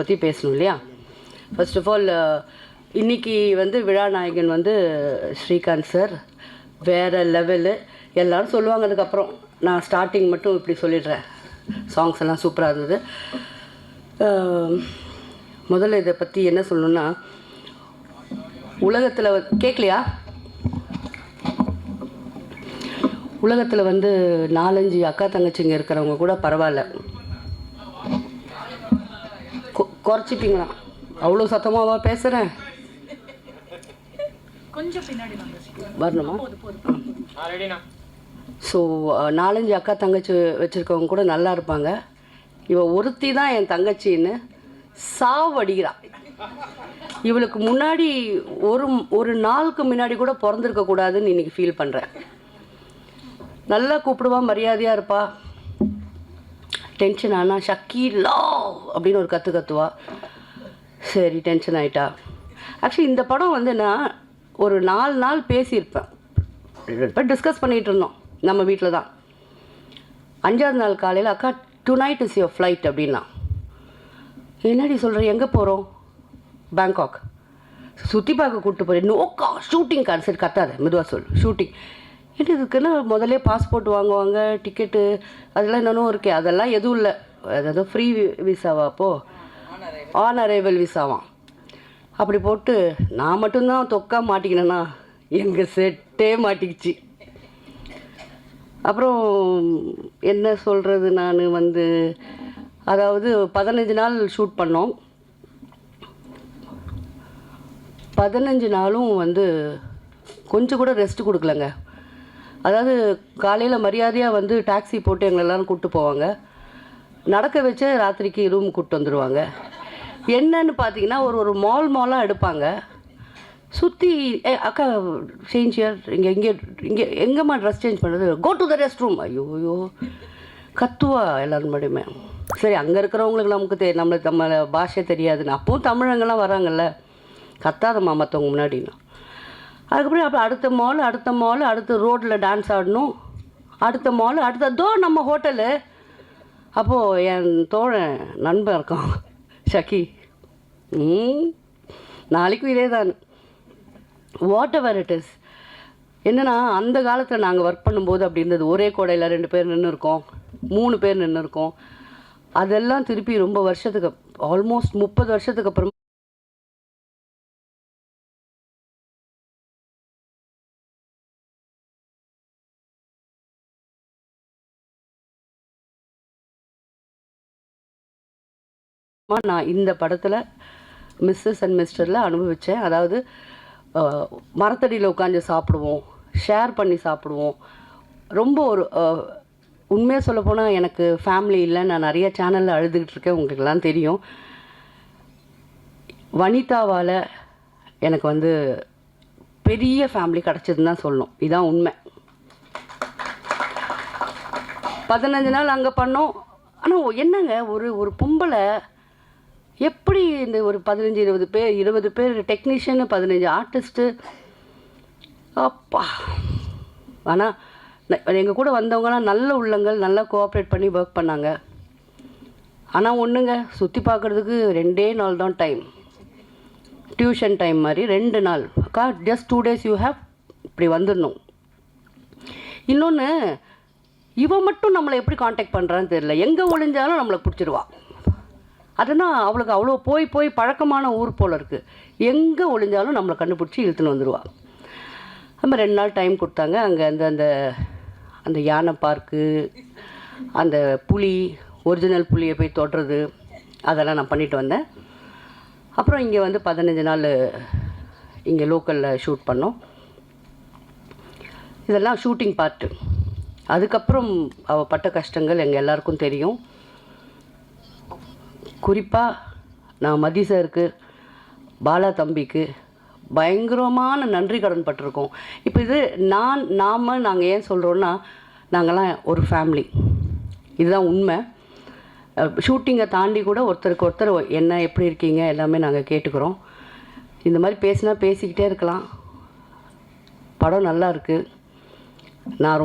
பற்றி பேசணும் இல்லையா? ஃபர்ஸ்ட் ஆஃப் ஆல் இன்னைக்கு வந்து விழா நாயகன் வந்து ஸ்ரீகாந்த் சார் வேறு லெவலு எல்லாரும் சொல்லுவாங்க அதுக்கப்புறம். நான் ஸ்டார்டிங் மட்டும் இப்படி சொல்லிடுறேன். சாங்ஸ் எல்லாம் சூப்பராக இருந்தது. முதல்ல இதை பற்றி என்ன சொல்லணும்னா உலகத்தில் கேட்கலையா உலகத்தில் வந்து நாலஞ்சு அக்கா தங்கச்சிங்க இருக்கிறவங்க கூட பரவாயில்ல. கொ- குறைச்சிப்பீங்களா அவ்வளோ சத்தமாவா பேசுகிறேன் கொஞ்சம் வரணுமா? ஸோ நாலஞ்சு அக்கா தங்கச்சி வச்சுருக்கவங்க கூட நல்லா இருப்பாங்க. இவ ஒருத்தி தான் என் தங்கச்சின்னு சாவடிக்கிறா. இவளுக்கு முன்னாடி ஒரு ஒரு நாளுக்கு முன்னாடி கூட பிறந்திருக்க கூடாதுன்னு இன்னைக்கு ஃபீல் பண்ணுறேன் நல்லா கூப்பிடுவா மரியாதையாக இருப்பா. டென்ஷன் ஆனால் ஷக்கி லா அப்படின்னு ஒரு கற்று கத்துவா. சரி டென்ஷன் ஆகிட்டா ஆக்சுவலி இந்த படம் வந்து நான் ஒரு நாலு நாள் பேசியிருப்பேன். இப்போ டிஸ்கஸ் பண்ணிகிட்டு இருந்தோம் நம்ம வீட்டில் தான். அஞ்சாவது நாள் காலையில் அக்கா tonight is your flight அப்படின்னா. என்னடி சொல்கிற எங்கே போகிறோம் பேங்காக் சுற்றி பார்க்க கூப்பிட்டு போகிறேன் நோக்கா ஷூட்டிங் கான்செப்ட் கத்தாத மெதுவாக சொல் ஷூட்டிங் என்ன இதுக்குன்னு முதல்ல பாஸ்போர்ட் வாங்குவாங்க டிக்கெட்டு அதெல்லாம் என்னென்னும் இருக்கே. அதெல்லாம் எதுவும் இல்லை. அதாவது ஃப்ரீ விசாவா அப்போது ஆன் அரைவல் விசாவாம் அப்படி போட்டு நான் மட்டும்தான் தொக்கா மாட்டிக்கினேன்னா எங்கள் செட்டே மாட்டிக்கிச்சு. அப்புறம் என்ன சொல்கிறது நான் வந்து அதாவது பதினஞ்சு நாள் ஷூட் பண்ணோம். பதினஞ்சு நாளும் வந்து கொஞ்சம் கூட ரெஸ்ட் கொடுக்கலங்க. அதாவது காலையில் மரியாதையாக வந்து டாக்ஸி போட்டு எங்களை எல்லோரும் கூப்பிட்டு போவாங்க. நடக்க வச்சு ராத்திரிக்கு ரூம் கூப்பிட்டு வந்துடுவாங்க என்னன்னு பார்த்தீங்கன்னா ஒரு ஒரு மால் மாலாக எடுப்பாங்க. சுற்றி ஏ அக்கா சேஞ்ச் இயர் இங்கே இங்கே இங்கே எங்கேம்மா ட்ரெஸ் சேஞ்ச் பண்ணுறது go to the rest room ஐயோ ஐயோ கத்துவா எல்லோரும் முன்னாடியுமே சரி அங்கே இருக்கிறவங்களுக்கு நமக்கு தெ நம்மளுக்கு நம்ம பாஷை தெரியாதுன்னு. அப்பவும் தமிழங்கெல்லாம் வராங்கல்ல. கத்தாதம்மா மற்றவங்க முன்னாடினா அதுக்கப்புறம் அப்புறம் அடுத்த மால் அடுத்த மால் அடுத்த ரோட்டில் டான்ஸ் ஆடணும். அடுத்த மால் அடுத்த தோ நம்ம ஹோட்டலு அப்போது என் தோழன் நண்பன் இருக்கான் ஷக்கி ம் நாளைக்கும் இதே தான். வாட் எவர் இட் இஸ் என்னென்னா அந்த காலத்தில் நாங்கள் ஒர்க் பண்ணும்போது அப்படி இருந்தது. ஒரே கோடையில் ரெண்டு பேர் நின்று இருக்கோம். மூணு பேர் நின்று இருக்கோம். அதெல்லாம் திருப்பி ரொம்ப வருஷத்துக்கு ஆல்மோஸ்ட் முப்பது வருஷத்துக்கு அப்புறம் நான் இந்த படத்தில் மிஸ்ஸஸ் அண்ட் மிஸ்டரில் அனுபவித்தேன் அதாவது மரத்தடியில் உட்காந்து சாப்பிடுவோம். ஷேர் பண்ணி சாப்பிடுவோம். ரொம்ப ஒரு உண்மையாக சொல்லப்போனால் எனக்கு ஃபேமிலி இல்லை நான் நிறைய சேனலில் அழுதுகிட்டு இருக்கேன். உங்களுக்கெல்லாம் தெரியும். வனிதாவால் எனக்கு வந்து பெரிய ஃபேமிலி கிடச்சதுன்னு தான் சொல்லணும். இதுதான் உண்மை. பதினஞ்சு நாள் அங்கே பண்ணோம். ஆனால் என்னங்க ஒரு ஒரு பொம்பளை எப்படி இந்த ஒரு பதினஞ்சு இருபது பேர் இருபது பேர் டெக்னீஷியனு பதினஞ்சு ஆர்டிஸ்ட்டு அப்பா. ஆனால் எங்கள் கூட வந்தவங்கலாம் நல்ல உள்ளங்கள் நல்லா கோஆப்ரேட் பண்ணி ஒர்க் பண்ணாங்க. ஆனால் ஒன்றுங்க சுற்றி பார்க்குறதுக்கு ரெண்டே நாள் தான் டைம் டியூஷன் டைம் மாதிரி ரெண்டு நாள். அக்கா just two days you have இப்படி வந்துடணும். இன்னொன்று இவன் மட்டும் நம்மளை எப்படி காண்டாக்ட் பண்ணுறான்னு தெரியல. எங்கே ஒழிஞ்சாலும் நம்மளை பிடிச்சிருவா. அதுதான் அவளுக்கு அவ்வளோ போய் போய் பழக்கமான ஊர் போல் இருக்குது எங்கே ஒளிஞ்சாலும் நம்மளை கண்டுபிடிச்சி இழுத்துன்னு வந்துடுவா நம்ம ரெண்டு நாள் டைம் கொடுத்தாங்க. அங்கே அந்த அந்த அந்த யானை பார்க்கு அந்த புலி ஒரிஜினல் புலியை போய் தொடுறது அதெல்லாம் நான் பண்ணிட்டு வந்தேன். அப்புறம் இங்கே வந்து பதினஞ்சு நாள் இங்கே லோக்கலில் ஷூட் பண்ணோம். இதெல்லாம் ஷூட்டிங் பார்ட்டு அதுக்கப்புறம் அவள் பட்ட கஷ்டங்கள் எங்கள் எல்லாருக்கும் தெரியும். குறிப்பாக நான் மதி சாருக்கு பாலா தம்பிக்கு பயங்கரமான நன்றி கடன் பட்டிருக்கோம். இப்போ இது நான் நாம் நாங்கள் ஏன் சொல்கிறோன்னா நாங்கள்லாம் ஒரு ஃபேமிலி இதுதான் உண்மை. ஷூட்டிங்கை தாண்டி கூட ஒருத்தருக்கு ஒருத்தர் என்ன எப்படி இருக்கீங்க எல்லாமே நாங்கள் கேட்டுக்கிறோம். இந்த மாதிரி பேசினா பேசிக்கிட்டே இருக்கலாம். படம் நல்லா இருக்குது நான்